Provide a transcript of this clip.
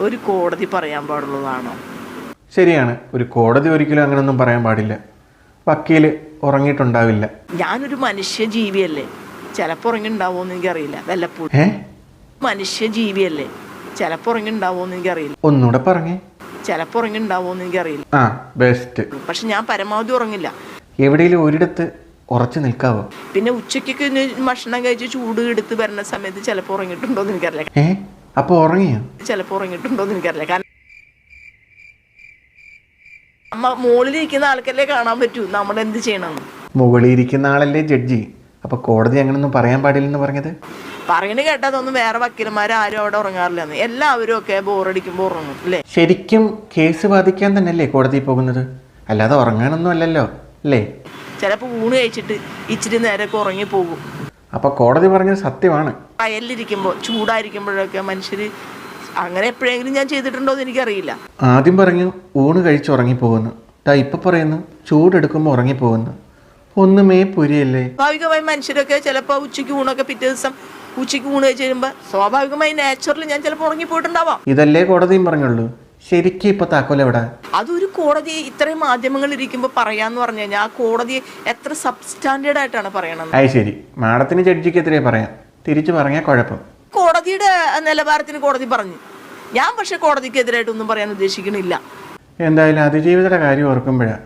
ഒരു കോടതി പറയാൻ പാടുള്ളതാണോ? ശരിയാണ്. ഒരു കോടതി ഒരിക്കലും അങ്ങനൊന്നും പറയാൻ പാടില്ല. വക്കീൽ ഉറങ്ങിയിട്ടുണ്ടാവില്ല. ഞാനൊരു മനുഷ്യ ജീവിയല്ലേ ചിലപ്പോൾ ഉറങ്ങിണ്ടാവുമെന്ന് എനിക്കറിയില്ല. വല്ലപ്പോഴും. ഏ മനുഷ്യ ജീവിയല്ലേ ചിലപ്പോൾ ഉറങ്ങിണ്ടാവുമെന്ന് എനിക്കറിയില്ല. ഒന്നുകൂടെ പറഞ്ഞേ. ചിലപ്പോൾ ഉറങ്ങിണ്ടാവുമെന്ന് എനിക്കറിയില്ല. ആ ബെസ്റ്റ്. പക്ഷെ ഞാൻ പരമാവധി ഉറങ്ങില്ല. എവിടെയെങ്കിലും ഒരിടത്ത് ഉറച്ചു നിൽക്കാവോ? പിന്നെ ഉച്ചയ്ക്കൊക്കെ ഇന്ന് ഭക്ഷണം കഴിച്ച് ചൂട് എടുത്ത് വരുന്ന സമയത്ത് ചിലപ്പോൾ ഉറങ്ങിയിട്ടുണ്ടോ എന്ന് എനിക്കറിയില്ല. ഏ അപ്പോൾ ഉറങ്ങിയോ? ചിലപ്പോൾ ഉറങ്ങിയിട്ടുണ്ടോ എന്ന് എനിക്കറിയില്ല. കാരണം അമ്മ മുകളിലിരിക്കുന്ന ആൾക്കല്ലേ കാണാൻ പറ്റൂ. നമ്മൾ എന്ത് ചെയ്യണം മുകളിലിരിക്കുന്ന ആളല്ലേ ജഡ്ജി. അപ്പൊ കോടതി അങ്ങനൊന്നും പറയാൻ പാടില്ലെന്ന് പറഞ്ഞത്? പറയണ കേട്ടതൊന്നും വേറെ വക്കീലന്മാർ ആരും അവിടെ ഉറങ്ങാറില്ലെന്ന്. എല്ലാവരും ഒക്കെ ബോറടിക്കുമ്പോൾ ഉറങ്ങും അല്ലേ? ശരിക്കും കേസ് വാദിക്കാൻ തന്നെയല്ലേ കോടതി പോകുന്നത്? അല്ലാതെ ഉറങ്ങാനൊന്നും അല്ലല്ലോ അല്ലേ? ചിലപ്പോൾ ഊണ് കഴിച്ചിട്ട് ഇച്ചിരി നേരമൊക്കെ ഉറങ്ങി പോകും അപ്പോൾ കോടതി പറഞ്ഞത് സത്യമാണ്. വയലിലിരിക്കുമ്പോൾ ചൂടായിരിക്കുമ്പോഴൊക്കെ മനുഷ്യർ അങ്ങനെ എപ്പോഴെങ്കിലും ഞാൻ ചെയ്തിട്ടുണ്ടോ എന്ന് എനിക്കറിയില്ല. ആദ്യം പറഞ്ഞു ഊണ് കഴിച്ച് ഉറങ്ങിപ്പോകുന്നു. ദാ ഇപ്പം പറയുന്നു ചൂടെടുക്കുമ്പോൾ ഉറങ്ങിപ്പോകുന്നു. ഒന്നുമേ പുരിയല്ലേ? സ്വാഭാവികമായി മനുഷ്യരൊക്കെ ചിലപ്പോൾ ഉച്ചയ്ക്ക് ഊണൊക്കെ പിറ്റേ ദിവസം ഉച്ചയ്ക്ക് ഊണ് കഴിച്ച് കഴിയുമ്പോൾ സ്വാഭാവികമായി നാച്ചുറലി ഞാൻ ചിലപ്പോൾ ഉറങ്ങിപ്പോയിട്ടുണ്ടാവാം. ഇതല്ലേ കോടതിയും പറഞ്ഞുള്ളൂ. ശരിക്കും ഇപ്പോൾ താക്കോൽ എവിടെ? അതൊരു കോടതി ഇത്രയും മാധ്യമങ്ങൾ ഇരിക്കുമ്പോൾ പറയാന്ന് പറഞ്ഞു കഴിഞ്ഞാൽ ആ കോടതി എത്ര സബ്സ്റ്റാൻഡേർഡ് ആയിട്ടാണ് പറയണത്? അത് ശരി. മാഡത്തിന് എത്രയാ പറയാം? തിരിച്ചു പറഞ്ഞാൽ കുഴപ്പം. കോടതിയുടെ നിലവാരത്തിന് കോടതി പറഞ്ഞു. ഞാൻ പക്ഷെ കോടതിക്കെതിരായിട്ടൊന്നും പറയാൻ ഉദ്ദേശിക്കണില്ല. എന്തായാലും അതിജീവിതയുടെ കാര്യം ഓർക്കുമ്പോഴാണ്